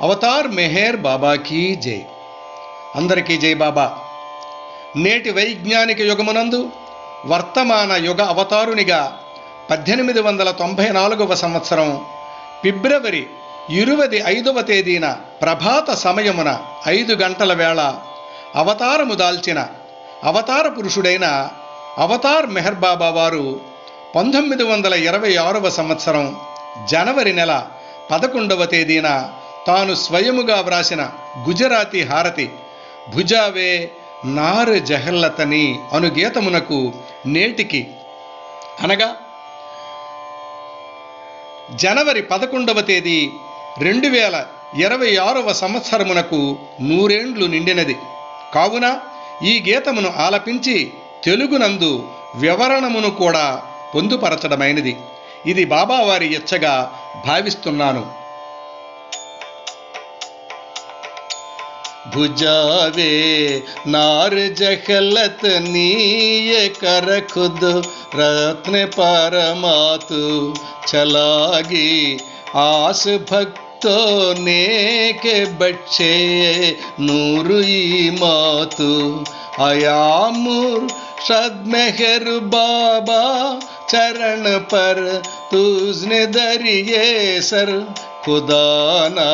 Avatar Meher బాబాకి జై. అందరికీ జై బాబా. నేటి వైజ్ఞానిక యుగమునందు వర్తమాన యుగ అవతారునిగా పద్దెనిమిది వందల తొంభై నాలుగవ సంవత్సరం ఫిబ్రవరి ఇరువది ఐదవ తేదీన ప్రభాత సమయమున ఐదు గంటల వేళ అవతారము దాల్చిన అవతార పురుషుడైన అవతార్ మెహర్ బాబా వారు పంతొమ్మిది వందల ఇరవై ఆరవ సంవత్సరం జనవరి నెల పదకొండవ తేదీన తాను స్వయముగా వ్రాసిన గుజరాతీ హారతి భుజావే నారు జహల్లతని అను గీతమునకు నేటికి అనగా జనవరి పదకొండవ తేదీ రెండు వేల ఇరవై ఆరవ సంవత్సరమునకు నూరేండ్లు నిండినది. కావున ఈ గీతమును ఆలపించి తెలుగునందు వివరణమును కూడా పొందుపరచడమైనది. ఇది బాబావారి ఇచ్చగా భావిస్తున్నాను. भुजावे नार जखलत नीय कर खुद, रत्न परमातु चलागी। आस भक्तों ने के बच्चे नूर मातु अयामुर सद मेहर बाबा चरण पर, तुझने दरिए सर खुदाना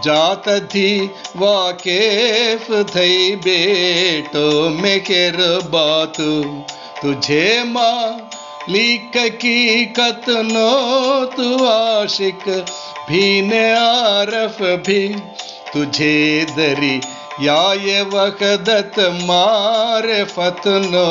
जात थी वाकेफ थई बेटो में केर बातु। तुझे माँ लिक की कतनो तू आशिक भी ने आरफ भी। तुझे दरी या ये वकदत मार, फतनो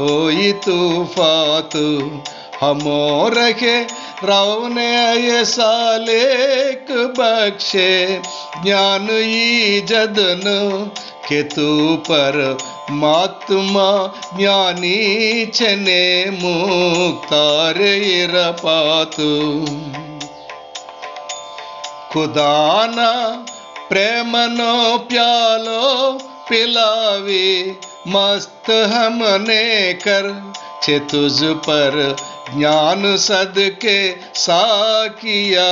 होई तू फातु। हमो रखे रवने ये सालेक बख्शे, ज्ञान ई जदन के तू पर मात्मा ज्ञानी छने मुक्तार इरपातु खुदाना प्रेमनो प्यालो पिलावी, मस्त हमने कर, छे तुझ पर ज्ञान सदके साकिया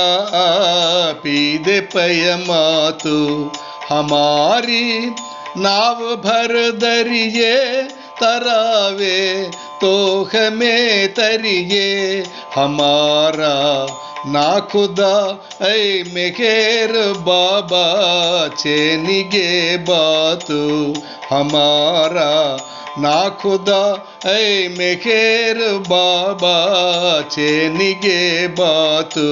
पी दे पय मातु। हमारी नाव भर दरिए तरावे तो हमें तरिए हमारा ना खुदा, ऐ मेघेर बाबा, चेनिगे बातु। हमारा ना खुदा, ऐ मेघेर बाबा चेनिगे बातु।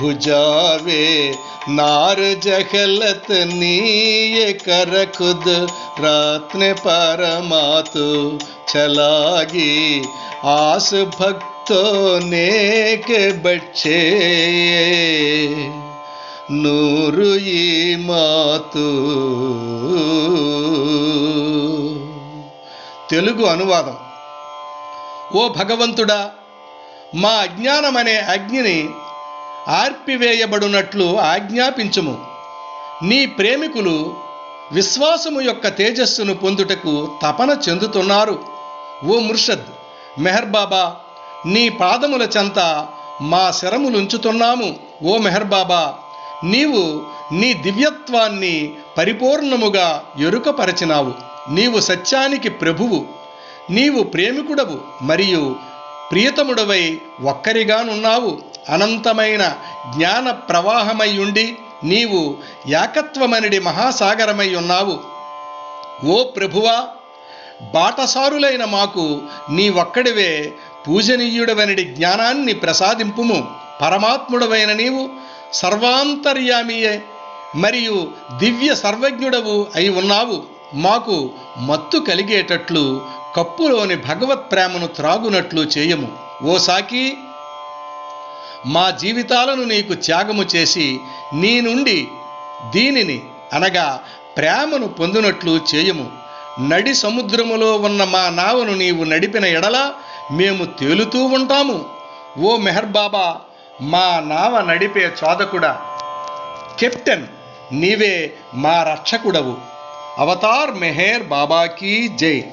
भुजावे नार जखलत नीय कर खुद रत्न परमातु। चलागी आस भक्तों ने के बच्चे। నూరు ఈ మాతు. తెలుగు అనువాదం. ఓ భగవంతుడా మా అజ్ఞానమనే అగ్నిని ఆర్పివేయబడునట్లు ఆజ్ఞాపించుము. నీ ప్రేమికులు విశ్వాసము యొక్క తేజస్సును పొందుటకు తపన చెందుతున్నారు. ఓ ముర్షద్ మెహర్బాబా నీ పాదముల చెంత మా శరములుంచుతున్నాము. ఓ మెహర్బాబా నీవు నీ దివ్యత్వాన్ని పరిపూర్ణముగా ఎరుకపరచినావు. నీవు సత్యానికి ప్రభువు. నీవు ప్రేమికుడవు మరియు ప్రియతముడవై ఒక్కరిగానున్నావు. అనంతమైన జ్ఞాన ప్రవాహమై ఉండి నీవు ఏకత్వమనిడి మహాసాగరమై ఉన్నావు. ఓ ప్రభువా బాటసారులైన మాకు నీ ఒక్కడివే పూజనీయుడవనిడి జ్ఞానాన్ని ప్రసాదింపుము. పరమాత్ముడవైన నీవు సర్వాంతర్యామియే మరియు దివ్య సర్వజ్ఞుడవు అయి ఉన్నావు. మాకు మత్తు కలిగేటట్లు కప్పులోని భగవత్ ప్రేమను త్రాగునట్లు చేయము. ఓ సాకి మా జీవితాలను నీకు త్యాగము చేసి నీ నుండి దీనిని అనగా ప్రేమను పొందినట్లు చేయము. నడి సముద్రములో ఉన్న మా నావను నీవు నడిపిన ఎడల మేము తేలుతూ ఉంటాము. ఓ మెహర్ బాబా మా నావ నడిపే చోదకుడా కెప్టెన్ నీవే మా రక్షకుడవు. అవతార్ మెహేర్ బాబాకి జై.